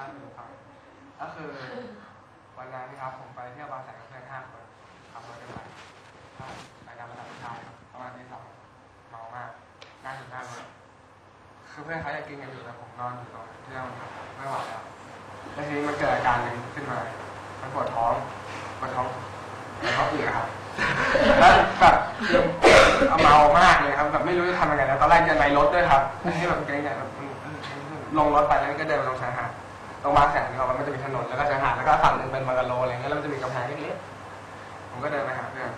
ครับก็คือวันนั้นครับผมไปเที่ยวบางแสนกับเพื่อนห้าคนขับรถกันไปไปตามภาษาผู้ชายครับประมาณที่สองเมามากนั่งอยู่หน้ารถคือเพื่อนเขาอยากกินกันอยู่แต่ผมนอนอยู่ตรงเครื่องครับไม่ไหวแล้วแล้วทีนี้มันเกิดอาการหนึ่งขึ้นมา มันปวดท้องปวดท้องปวดท้องอืดครับแล้วแบบเอามามากเลยครับแบบไม่รู้จะทำยังไงแล้วตอนแรกจะในรถด้วยครับให้แบบเกรงใจแบบลงรถไปแล้วก็เดินไปลงชายหาด ตรงบางแสนนี่ครับมันจะมีถนนแล้วก็ชายหาดแล้วก็ฝั่งหนึ่งเป็นบังกะโลอะไรเงี้ยแล้วมันจะมีกำแพงเล็กๆผมก็เดินไปหาเพื่อน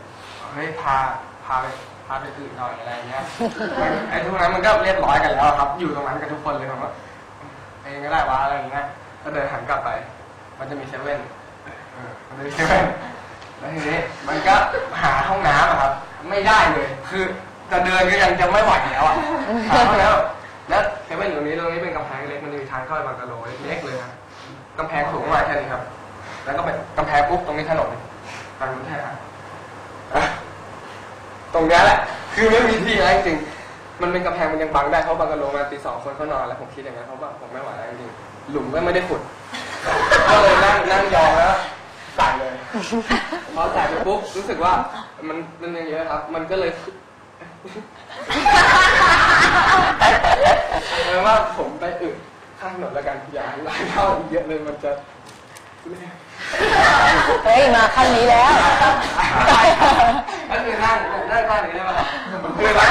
เฮ้ยพาพาไปพาไปอื่นหน่อยอะไรเงี้ยไอ้ทุกนั้นมันก็เรียบร้อยกันแล้วครับ อยู่ตรงนั้นกันทุกคนเลยผมว่าเองก็ได้วะอะไรอย่างเงี้ยก็เดินหันกลับไป มันจะมีเซเว่นเออมันจะมีเซเว่นแล้วทีนี้มันก็หาห้องน้ำอะครับ ไม่ได้เลย คือจะเดินก็ยังจะไม่ไหวแล้วอะหาห้องน้ เล็กมันจะมีทางเข้าไปบางกะโลเล็กๆเลยครับกำแพงสูงมาแค่นี้ครับ แล้วก็เป็นกำแพงปุ๊บตรงนี้ถนนทางนู้นใช่ครับอะตรงนี้แหละ คือไม่มีที่แล้วจริง มันเป็นกำแพงมันยังบังได้เพราะบางกะโลมาตีสองคนเขานอนแล้วผมคิดอย่างนั้นเพราะว่าผมไม่ไหวแล้วจริงหลุมก็ไม่ได้ขุด ก็เลยนั่งนั่งยองแล้วใส่เลย พอใส่ไปปุ๊บรู้สึกว่า มันมันยังเยอะครับ มันก็เลยเอาว่าผ ข้างถนนแล้วกันอย่าให้ร้ายเข้าอีกเยอะเลยมันจะเฮ้ยมาขั้นนี้แล้วก็คือนั่งนั่งข้างนี้ได้ไหมครับคือเรา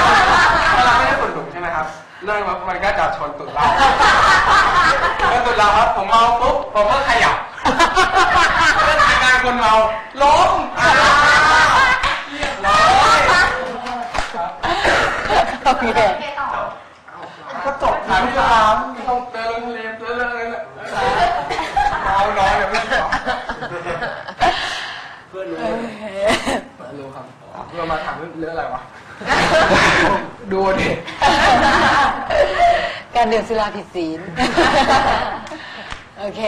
เราไม่ได้กดหลุมใช่ไหมครับนั่งปั๊บมันก็จะชนตุ่นเราแล้วตุ่นเราครับผมเมาปุ๊บผมก็ขยับแล้วทีมงานคนเมาล้มอ่าเรียบร้อยครับโอเคก็จบ ถามพี่ถามต้องเจอลงทะเลเจอเรื่องนั้นแหละเอาน้อยแบบไม่ชอบเพื่อนรู้รู้ครับเรามาถามเรื่องอะไรวะดูดิการดื่มสุราผิดศีลโอเค